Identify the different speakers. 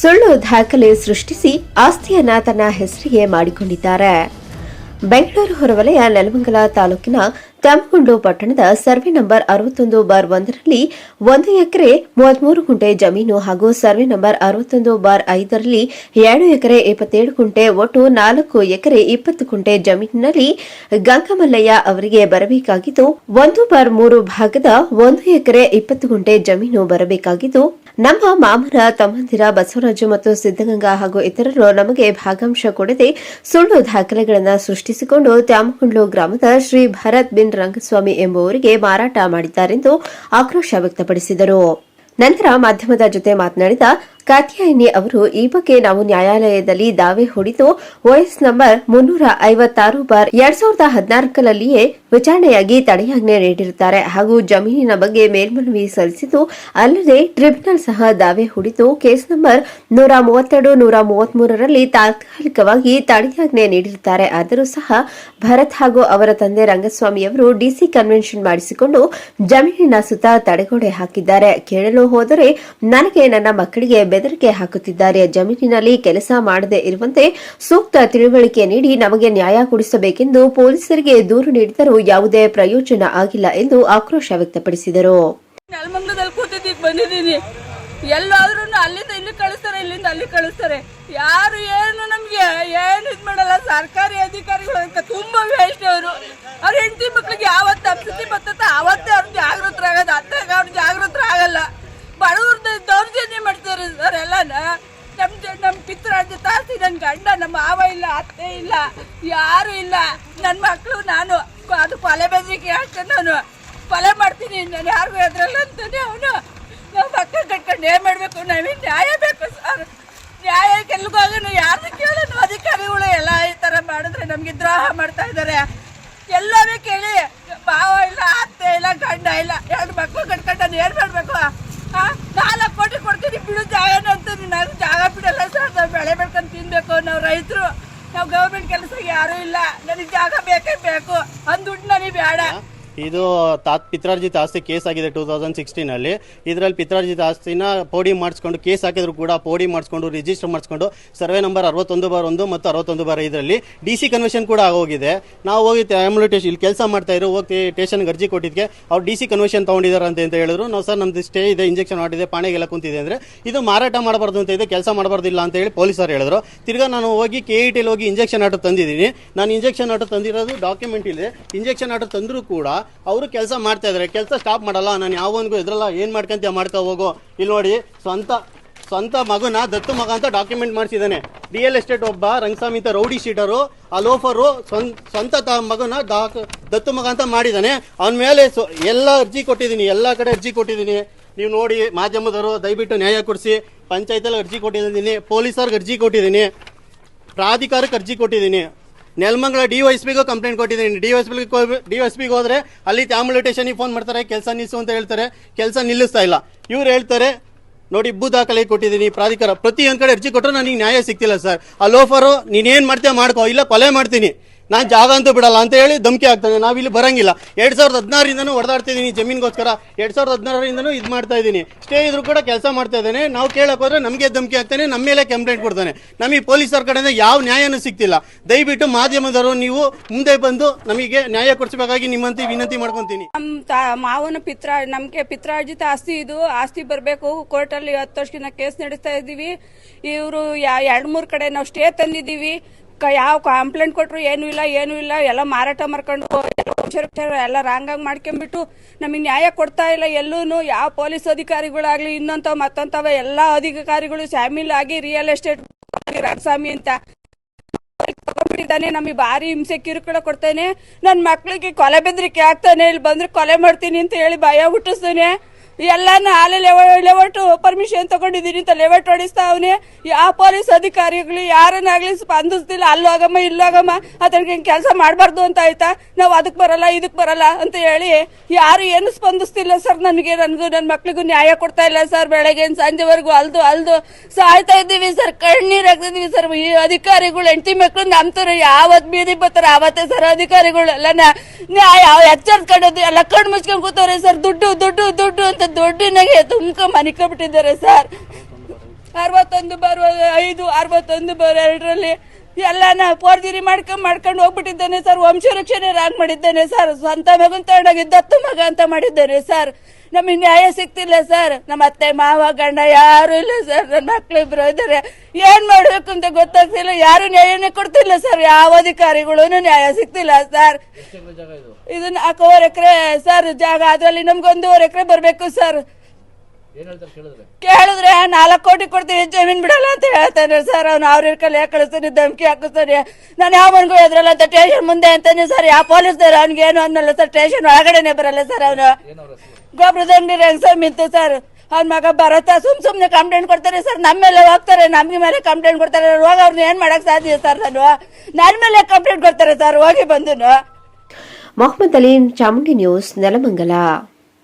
Speaker 1: ಸುಳ್ಳು ದಾಖಲೆ ಸೃಷ್ಟಿಸಿ ಆಸ್ತಿಯನ್ನ ತನ್ನ ಹೆಸರಿಗೆ ಮಾಡಿಕೊಂಡಿದ್ದಾರೆ. ಬೆಂಗಳೂರು ಹೊರವಲಯ ನೆಲಮಂಗಲ ತಾಲೂಕಿನ ತ್ಯಾಮಗುಂಡು ಪಟ್ಟಣದ ಸರ್ವೆ ನಂಬರ್ ಅರವತ್ತೊಂದು ಬಾರ್ ಒಂದರಲ್ಲಿ ಒಂದು ಎಕರೆ ಮೂವತ್ಮೂರು ಗುಂಟೆ ಜಮೀನು ಹಾಗೂ ಸರ್ವೆ ನಂಬರ್ ಅರವತ್ತೊಂದು ಬಾರ್ ಐದರಲ್ಲಿ ಎರಡು ಎಕರೆ ಇಪ್ಪತ್ತೇಳು ಗುಂಟೆ ಒಟ್ಟು ನಾಲ್ಕು ಎಕರೆ ಇಪ್ಪತ್ತು ಗುಂಟೆ ಜಮೀನಿನಲ್ಲಿ ಗಂಗಮಲ್ಲಯ್ಯ ಅವರಿಗೆ ಬರಬೇಕಾಗಿದ್ದು, ಒಂದು ಬಾರ್ ಮೂರು ಭಾಗದ ಒಂದು ಎಕರೆ ಇಪ್ಪತ್ತು ಗುಂಟೆ ಜಮೀನು ಬರಬೇಕಾಗಿದ್ದು ನಮ್ಮ ಮಾಮನ ತಮ್ಮಂದಿರ, ಬಸವರಾಜು ಮತ್ತು ಸಿದ್ದಗಂಗಾ ಹಾಗೂ ಇತರರು ನಮಗೆ ಭಾಗಂಶ ಕೊಡದೆ ಸುಳ್ಳು ದಾಖಲೆಗಳನ್ನು ಸೃಷ್ಟಿಸಿಕೊಂಡು ತ್ಯಾಮಗುಂಡ್ಲು ಗ್ರಾಮದ ಶ್ರೀ ಭರತ್ ಬಿನ್ ರಂಗಸ್ವಾಮಿ ಎಂಬುವರಿಗೆ ಮಾರಾಟ ಮಾಡಿದ್ದಾರೆಂದು ಆಕ್ರೋಶ ವ್ಯಕ್ತಪಡಿಸಿದರು. ನಂತರ ಮಾಧ್ಯಮದ ಜೊತೆ ಮಾತನಾಡಿದ ಕಾತ್ಯಾಯಿನಿ ಅವರು, ಈ ಬಗ್ಗೆ ನಾವು ನ್ಯಾಯಾಲಯದಲ್ಲಿ ದಾವೆ ಹೂಡಿದ್ದು ವಯಸ್ ನಂಬರ್ ಮುನ್ನೂರ ಐವತ್ತಾರು ಬಾರ್ ಎರಡ್ ಸಾವಿರದ ಹದಿನಾಲ್ಕರಲ್ಲಿಯೇ ವಿಚಾರಣೆಯಾಗಿ ತಡೆಯಾಜ್ಞೆ ನೀಡಿರುತ್ತಾರೆ. ಹಾಗೂ ಜಮೀನಿನ ಬಗ್ಗೆ ಮೇಲ್ಮನವಿ ಸಲ್ಲಿಸಿದ್ದು ಅಲ್ಲದೆ ಟ್ರಿಬ್ಯುನಲ್ ಸಹ ದಾವೆ ಹೂಡಿದ್ದು ಕೇಸ್ ನಂಬರ್ ನೂರ ಮೂವತ್ತೆರಡು ನೂರ ಮೂವತ್ಮೂರರಲ್ಲಿ ತಾತ್ಕಾಲಿಕವಾಗಿ ತಡೆಯಾಜ್ಞೆ ನೀಡಿರುತ್ತಾರೆ. ಆದರೂ ಸಹ ಭರತ್ ಹಾಗೂ ಅವರ ತಂದೆ ರಂಗಸ್ವಾಮಿಯವರು ಡಿಸಿ ಕನ್ವೆನ್ಷನ್ ಮಾಡಿಸಿಕೊಂಡು ಜಮೀನಿನ ಸುತ್ತ ತಡೆಗೋಡೆ ಹಾಕಿದ್ದಾರೆ. ಕೇಳಲು ಹೋದರೆ, ನನಗೆ ನನ್ನ ಮಕ್ಕಳಿಗೆ ಬೆದರಿಕೆ ಹಾಕುತ್ತಿದ್ದಾರೆ. ಜಮೀನಿನಲ್ಲಿ ಕೆಲಸ ಮಾಡದೇ ಇರುವಂತೆ ಸೂಕ್ತ ತಿಳುವಳಿಕೆ ನೀಡಿ ನಮಗೆ ನ್ಯಾಯ ಕೊಡಿಸಬೇಕೆಂದು ಪೊಲೀಸರಿಗೆ ದೂರು ನೀಡಿದರೂ ಯಾವುದೇ ಪ್ರಯೋಜನ ಆಗಿಲ್ಲ ಎಂದು ಆಕ್ರೋಶ ವ್ಯಕ್ತಪಡಿಸಿದರು.
Speaker 2: ಬಂದಿದ್ದೀನಿ. ಎಲ್ಲಾದ್ರೂ ಅಲ್ಲಿಂದ ಇಲ್ಲಿ ಕಳಿಸ್ತಾರೆ, ಇಲ್ಲಿಂದ ಅಲ್ಲಿ ಕಳಿಸ್ತಾರೆ. ಯಾರು ಏನು ನಮ್ಗೆ ಏನು ಇದು ಮಾಡಲ್ಲ. ಸರ್ಕಾರಿ ಅಧಿಕಾರಿಗಳು ತುಂಬಾ ವೇಸ್ಟ್ ಅವರು. ಅವ್ರ ಹೆಂಡತಿ ಮಕ್ಳಿಗೆ ಯಾವತ್ತು ಅಪ್ಸತಿ ಗಂಡ ನಮ್ಮ ಮಾವ ಇಲ್ಲ, ಅತ್ತೆ ಇಲ್ಲ, ಯಾರು ಇಲ್ಲ. ನನ್ನ ಮಕ್ಕಳು ನಾನು ಅದು ಕೊಲೆ ಬೆದರಿಕೆ ಹಾಕ್ತೇನೆ ನಾನು. ಕೊಲೆ ಮಾಡ್ತೀನಿ, ನಾನು ಯಾರಿಗೂ ಎದ್ರಲ್ಲ ಅಂತಾನೆ ಅವನು. ನಾವು ಮಕ್ಕಳು ಕಟ್ಕೊಂಡು ಏನು ಮಾಡಬೇಕು? ನಮಗೆ ನ್ಯಾಯ ಬೇಕು ಸರ್? ನ್ಯಾಯ ಕೆಲ್ಗೋಗೋಣ ಯಾರ್ದು ಕೇಳೋಣ ಅಧಿಕಾರಿಗಳು ಎಲ್ಲ ಈ ತರ ಮಾಡಿದ್ರೆ ನಮ್ಗೆ ದ್ರೋಹ ಮಾಡ್ತಾ ಇದ್ದಾರೆ ಎಲ್ಲವೇ ಕೇಳಿ ಭಾವ ಇಲ್ಲ ಅತ್ತೆ ಇಲ್ಲ ಗಂಡ ಇಲ್ಲ ಎರಡು ಮಕ್ಕಳು ಕಟ್ಕೊಂಡು ನಾನು ಏನ್ ಮಾಡ್ಬೇಕು ಆ ನಾಲ್ಕು ಕೋಟಿ ಕೊಡ್ತೀನಿ ಬಿಡು ಜಾಗನ ಅಂತೀನಿ ನಾನು ಜಾಗ ಬಿಡಲ್ಲ ಸರ್ ನಾವು ಬೆಳೆ ಬೆಳ್ಕೊಂಡು ತಿನ್ಬೇಕು ನಾವು ರೈತರು ನಾವು ಗೌರ್ಮೆಂಟ್ ಕೆಲಸ ಯಾರೂ ಇಲ್ಲ. ನನಗೆ ಜಾಗ ಬೇಕೇ ಬೇಕು. ಅಂದ್ ದುಡ್ಡು ನನಗೆ ಬೇಡ.
Speaker 3: ಇದು ತಾತ್ ಪಿತ್ರಾರ್ಜಿತ ಆಸ್ತಿ ಕೇಸ್ ಆಗಿದೆ ಟೂ ತೌಸಂಡ್ ಸಿಕ್ಸ್ಟೀನಲ್ಲಿ. ಇದರಲ್ಲಿ ಪಿತ್ರಾರ್ಜಿತ ಆಸ್ತಿನ ಪೋಡಿ ಮಾಡಿಸ್ಕೊಂಡು, ಕೇಸ್ ಹಾಕಿದ್ರು ಕೂಡ ಪೋಡಿ ಮಾಡಿಸ್ಕೊಂಡು ರಿಜಿಸ್ಟರ್ ಮಾಡಿಸ್ಕೊಂಡು, ಸರ್ವೆ ನಂಬರ್ ಅರವತ್ತೊಂದು ಬಾರ್ ಒಂದು ಮತ್ತು ಅರವತ್ತೊಂದು ಬಾರ ಇದರಲ್ಲಿ ಡಿ ಸಿ ಕನ್ವೆನ್ಷನ್ ಕೂಡ ಆಗೋಗಿದೆ. ನಾವು ಹೋಗಿ ಆಂಬ್ಯುಲೇಟೇಷನ್ ಇಲ್ಲಿ ಕೆಲಸ ಮಾಡ್ತಾ ಇದ್ರು, ಹೋಗಿ ಸ್ಟೇಷನ್ಗೆ ಅರ್ಜಿ ಕೊಟ್ಟಿದ್ದಕ್ಕೆ ಅವ್ರು ಡಿ ಸಿ ಕನ್ವೆನ್ಷನ್ ತೊಗೊಂಡಿದ್ದಾರೆ ಅಂತ ಅಂತ ಹೇಳಿದ್ರು. ನಾವು ಸರ್ ನಮ್ದು ಸ್ಟೇ ಇದೆ ಇಂಜೆಕ್ಷನ್ ಮಾಡಿದೆ ಪಾಣೆಗೆಲ್ಲ ಕುಂತಿದೆ ಅಂದರೆ, ಇದು ಮಾರಾಟ ಮಾಡಬಾರ್ದು ಅಂತ ಇದೆ, ಕೆಲಸ ಮಾಡಬಾರ್ದಿಲ್ಲ ಅಂತ ಹೇಳಿ ಪೊಲೀಸರು ಹೇಳಿದ್ರು. ತಿರ್ಗಾ ನಾನು ಹೋಗಿ ಕೆ ಇ ಟಿಲಿ ಹೋಗಿ ಇಂಜೆಕ್ಷನ್ ಆಟೋ ತಂದಿದ್ದೀನಿ. ನಾನು ಇಂಜೆಕ್ಷನ್ ಆಟೋ ತಂದಿರೋದು ಡಾಕ್ಯುಮೆಂಟ್ ಇದೆ. ಇಂಜೆಕ್ಷನ್ ಆಟೋ ತಂದರೂ ಕೂಡ ಅವರು ಕೆಲಸ ಮಾಡ್ತಾ ಇದ್ದಾರೆ ಕೆಲಸ ಸ್ಟಾಪ್ ಮಾಡಲ್ಲ. ನಾನು ಯಾವನಿಗೂ ಇದ್ರಲ್ಲ ಏನು ಮಾಡ್ಕೊಂತೀಯ ಮಾಡ್ತಾ ಹೋಗೋ. ಇಲ್ಲಿ ನೋಡಿ, ಸ್ವಂತ ಸ್ವಂತ ಮಗನ ದತ್ತು ಮಗ ಅಂತ ಡಾಕ್ಯುಮೆಂಟ್ ಮಾಡಿಸಿದ್ದಾನೆ. ರಿಯಲ್ ಎಸ್ಟೇಟ್ ಒಬ್ಬ ರಂಗಸ್ವಾಮಿ ಅಂತ ರೌಡಿ ಶೀಟರು ಆ ಲೋಫರು ಸ್ವಂತ ಸ್ವಂತ ತ ಮಗನ ಡಾಕ್ ದತ್ತು ಮಗ ಅಂತ ಮಾಡಿದ್ದಾನೆ. ಅವನ ಮೇಲೆ ಸೊ, ಎಲ್ಲ ಅರ್ಜಿ ಕೊಟ್ಟಿದ್ದೀನಿ. ಎಲ್ಲ ಕಡೆ ಅರ್ಜಿ ಕೊಟ್ಟಿದ್ದೀನಿ. ನೀವು ನೋಡಿ, ಮಾಧ್ಯಮದವರು ದಯವಿಟ್ಟು ನ್ಯಾಯ ಕೊಡಿಸಿ. ಪಂಚಾಯತಲ್ಲಿ ಅರ್ಜಿ ಕೊಟ್ಟಿದ್ದೀನಿ. ಪೊಲೀಸರ್ಗೆ ಅರ್ಜಿ ಕೊಟ್ಟಿದ್ದೀನಿ. ಪ್ರಾಧಿಕಾರಕ್ಕೆ ಅರ್ಜಿ ಕೊಟ್ಟಿದ್ದೀನಿ. ನೆಲಮಂಗಲ ಡಿ ವೈಸ್ ಪಿಗೂ ಕಂಪ್ಲೇಂಟ್ ಕೊಟ್ಟಿದ್ದೀನಿ. D Y S P D Y S ಪಿಗೆ ಹೋದ್ರೆ ಅಲ್ಲಿ ಟ್ಯಾಮ್ಯುಲೇಟೇಷನ್ಗೆ ಫೋನ್ ಮಾಡ್ತಾರೆ. ಕೆಲಸ ನಿಲ್ಲಿಸು ಅಂತ ಹೇಳ್ತಾರೆ. ಕೆಲಸ ನಿಲ್ಲಿಸ್ತಾ ಇಲ್ಲ. ಇವ್ರು ಹೇಳ್ತಾರೆ, ನೋಡಿ ಭೂ ದಾಖಲೆ ಕೊಟ್ಟಿದ್ದೀನಿ, ಪ್ರಾಧಿಕಾರ. ಪ್ರತಿ ಒಂದು ಕಡೆ ಅರ್ಜಿ ಕೊಟ್ಟರು ನನಗೆ ನ್ಯಾಯ ಸಿಗ್ತಿಲ್ಲ ಸರ್. ಆ ಲೋಫರು ನೀನೇನು ಮಾಡ್ತೀಯ ಮಾಡ್ಕೋ. ಇಲ್ಲ, ಕೊಲೆ ಮಾಡ್ತೀನಿ. ನಾನು ಜಾಗ ಅಂತೂ ಬಿಡಲ್ಲ ಅಂತ ಹೇಳಿ ಧಮಕಿ ಆಗ್ತಾನೆ ಇಲ್ಲಿ ಬರಂಗಿಲ್ಲ. ಎರಡ್ ಸಾವಿರದ ಹದಿನಾರಿಂದನೂ ಹೊಡೆದಾಡ್ತಿದ್ದೀನಿ ಜಮೀನ್ಗೋಸ್ಕರ. ಎರಡ್ ಸಾವಿರದ ಹದಿನಾರರಿಂದನೂ ಇದು ಮಾಡ್ತಾ ಇದ್ದೀನಿ ಸ್ಟೇ ಇದ್ರೂ ಕೂಡ ಕೆಲಸ ಮಾಡ್ತಾ ಇದ್ದಾನೆ. ನಾವು ಕೇಳಕ್ ಹೋದ್ರೆ ನಮಗೆ ಧಮಕಿ ಆಗ್ತಾನೆ ನಮ್ಮ ಮೇಲೆ ಕಂಪ್ಲೇಂಟ್ ಕೊಡ್ತಾನೆ. ನಮಗೆ ಪೊಲೀಸರ ಕಡೆಯಿಂದ ಯಾವ ನ್ಯಾಯನೂ ಸಿಗ್ತಿಲ್ಲ ದಯವಿಟ್ಟು ಮಾಧ್ಯಮದವರು ನೀವು ಮುಂದೆ ಬಂದು ನಮಗೆ ನ್ಯಾಯ ಕೊಡಿಸಬೇಕಾಗಿ ನಿಮ್ಮಂತ ವಿನಂತಿ ಮಾಡ್ಕೊತೀನಿ.
Speaker 2: ನಮ್ಮ ಮಾವನ ಪಿತ್ರ, ನಮಗೆ ಪಿತ್ರಾರ್ಜಿತ ಆಸ್ತಿ ಇದು. ಆಸ್ತಿ ಬರಬೇಕು. ಕೋರ್ಟಲ್ಲಿ ಹತ್ತು ವರ್ಷದಿಂದ ಕೇಸ್ ನಡೆಸ್ತಾ ಇದ್ದೀವಿ ಇವರು ಎರಡ್ ಮೂರು ಕಡೆ ನಾವು ಸ್ಟೇ ತಂದಿದ್ದೀವಿ. ಯಾವ ಕಂಪ್ಲೇಂಟ್ ಕೊಟ್ರು ಏನು ಇಲ್ಲ ಏನು ಇಲ್ಲ. ಎಲ್ಲ ಮಾರಾಟ ಮಾಡ್ಕೊಂಡು ಎಲ್ಲ ಹುಷಾರ್ ಎಲ್ಲ ರಾಂಗಾಗಿ ಮಾಡ್ಕೊಂಡ್ಬಿಟ್ಟು ನಮಗೆ ನ್ಯಾಯ ಕೊಡ್ತಾ ಇಲ್ಲ ಎಲ್ಲೂ ಯಾವ ಪೊಲೀಸ್ ಅಧಿಕಾರಿಗಳಾಗ್ಲಿ, ಇನ್ನೊಂಥವ್ ಮತ್ತೊಂಥವ ಎಲ್ಲ ಅಧಿಕಾರಿಗಳು ಶಾಮೀಲ್ ಆಗಿ ರಿಯಲ್ ಎಸ್ಟೇಟ್ ರಂಗಸ್ವಾಮಿ ಅಂತ ತಗೊಂಡ್ಬಿಟ್ಟಿದ್ದಾನೆ. ನಮಗೆ ಭಾರಿ ಹಿಂಸೆ ಕಿರುಕುಳ ಕೊಡ್ತಾನೆ. ನನ್ನ ಮಕ್ಳಿಗೆ ಕೊಲೆ ಬೆದರಿಕೆ ಆಗ್ತಾನೆ. ಇಲ್ಲಿ ಬಂದ್ರೆ ಕೊಲೆ ಮಾಡ್ತೀನಿ ಅಂತ ಹೇಳಿ ಭಯ ಹುಟ್ಟಿಸ್ತಾನೆ. ಎಲ್ಲಾನು ಹಾಲೆ ಲೆವಟು ಪರ್ಮಿಷನ್ ತಗೊಂಡಿದ್ದೀನಿ ಅಂತ ಲೆವಟ್ ಹೊಡಿಸ್ತಾ ಅವನೇ. ಯಾವ ಪೊಲೀಸ್ ಅಧಿಕಾರಿಗಳು ಯಾರನ್ನಾಗ್ಲಿ ಸ್ಪಂದಿಸ್ತಿಲ್ಲ ಅಲ್ಲೋಗಮ್ಮ ಇಲ್ಲೋಗಮ್ಮ ಅದಕ್ಕೆ ಕೆಲಸ ಮಾಡಬಾರ್ದು ಅಂತ ಆಯ್ತಾ? ನಾವು ಅದಕ್ಕೆ ಬರಲ್ಲ ಇದಕ್ಕೆ ಬರಲ್ಲ ಅಂತ ಹೇಳಿ ಯಾರು ಏನು ಸ್ಪಂದಿಸ್ತಿಲ್ಲ ಸರ್ ನನಗೆ, ನನಗೂ ನನ್ನ ಮಕ್ಳಿಗೂ ನ್ಯಾಯ ಕೊಡ್ತಾ ಇಲ್ಲ ಸರ್. ಬೆಳಗ್ಗೆ ಸಂಜೆವರೆಗೂ ಅಲ್ದು ಅಲ್ದು ಸಾಯ್ತಾ ಇದ್ದೀವಿ ಸರ್, ಕಣ್ಣೀರ್ ಹಾಕ್ತಿದೀವಿ ಸರ್. ಈ ಅಧಿಕಾರಿಗಳು, ಹೆಂಡತಿ ಮಕ್ಳು ನಂಬ್ತಾರೆ ಯಾವತ್ ಬೀದಿ ಬರ್ತಾರೆ, ಆವತ್ತೇ ಸರ್ ಅಧಿಕಾರಿಗಳು ಎಲ್ಲ ನ್ಯಾಯ ಎಚ್ಚರಿಸ್ಕೊಂಡದ್ದು, ಎಲ್ಲ ಕಣ್ಣು ಮುಚ್ಕೊಂಡು ಕೂತವ್ರೆ ಸರ್. ದುಡ್ಡು ದುಡ್ಡು ದುಡ್ಡು ಅಂತ ದುಡ್ಡಿನಾಗೆ ತುಂಬ ಮನಿಕೊಂಡ್ಬಿಟ್ಟಿದ್ದಾರೆ ಸರ್. ಅರವತ್ತೊಂದು ಬರುವ ಐದು, ಅರವತ್ತೊಂದು ಬರೋ ಎರಡರಲ್ಲಿ ಎಲ್ಲಾನ ಪೋರ್ಜಿರಿ ಮಾಡ್ಕೊಂಡ್ ಮಾಡ್ಕೊಂಡು ಹೋಗ್ಬಿಟ್ಟಿದ್ದೇನೆ ಸರ್. ವಂಶರಕ್ಷಣೆ ರಾಗ್ ಮಾಡಿದ್ದೇನೆ ಸರ್. ಸ್ವಂತ ಮಗನ್ ತಗೊಂಡೋಗಿ ಮಗ ಅಂತ ಮಾಡಿದ್ದೇನೆ ಸರ್. ನಮಗೆ ನ್ಯಾಯ ಸಿಗ್ತಿಲ್ಲ ಸರ್. ನಮ್ಮ ಅತ್ತೆ ಮಾವ ಗಂಡ ಯಾರು ಇಲ್ಲ ಸರ್. ನನ್ನ ಮಕ್ಳಿಬ್ರು ಇದ್ದಾರೆ. ಏನ್ ಮಾಡ್ಬೇಕು ಅಂತ ಗೊತ್ತಾಗ್ತಿಲ್ಲ. ಯಾರು ನ್ಯಾಯನೇ ಕೊಡ್ತಿಲ್ಲ ಸರ್. ಯಾವ ಅಧಿಕಾರಿಗಳು ನ್ಯಾಯ ಸಿಗ್ತಿಲ್ಲ ಸರ್. ಇದು? ನಾಲ್ಕೂವರೆ ಎಕರೆ ಸರ್ ಜಾಗ. ಅದರಲ್ಲಿ ನಮ್ಗೆ ಒಂದೂವರೆ ಎಕರೆ ಬರಬೇಕು ಸರ್. ಕೇಳಿದ್ರೆ? ನಾಲ್ಕು ಕೋಟಿ ಕೊಡ್ತೀನಿ ಜಮೀನ್ ಬಿಡಲ್ಲ ಅಂತ ಹೇಳ್ತಾನೆ ಸರ್. ಅವ್ನು ಅವ್ರ ಕಲೆ ಕಳಿಸ್ತಾನೆ? ಧಮಕಿ ಹಾಕಿಸ್ತಾನೆ. ನಾನು ಯಾವ ಮನ್ಗೂ ಎದ್ರಲ್ಲ ಅಂತ ಸ್ಟೇಷನ್ ಮುಂದೆ ಅಂತಾನೆ ಸರ್. ಯಾವ ಪೊಲೀಸ್ದವ್ರು? ಅವ್ನಿಗೆ ಏನು ಅನ್ನಲ್ಲ ಸರ್. ಸ್ಟೇಷನ್ ಒಳಗಡೆನೆ ಬರಲ್ಲ ಸರ್ ಅವನು. ಗೊಬ್ಬರದ ಅಂಗಡಿ ಇತ್ತು ಸರ್. ಅವ್ನ ಮಗ ಬರತ್ತ ಸುಮ್ ಸುಮ್ನೆ ಕಂಪ್ಲೇಂಟ್ ಕೊಡ್ತಾರೆ ಸರ್. ನಮ್ಮ ಮೇಲೆ ಹೋಗ್ತಾರೆ. ನಮ್ಗೆ ಮೇಲೆ ಕಂಪ್ಲೇಂಟ್ ಕೊಡ್ತಾರೆ. ಹೋಗ ಅವ್ರನ್ನ ಏನ್ ಮಾಡಕ್ ಸಾಧ್ಯ ಸರ್ ನಾನು? ನನ್ನ ಮೇಲೆ ಕಂಪ್ಲೇಂಟ್ ಕೊಡ್ತಾರೆ ಸರ್. ಹೋಗಿ ಬಂದು
Speaker 1: ಮೊಹಮ್ಮದ್ ಅಲೀಂ ಚಾಮುಂಡಿ ನ್ಯೂಸ್ ನೆಲಮಂಗಲ.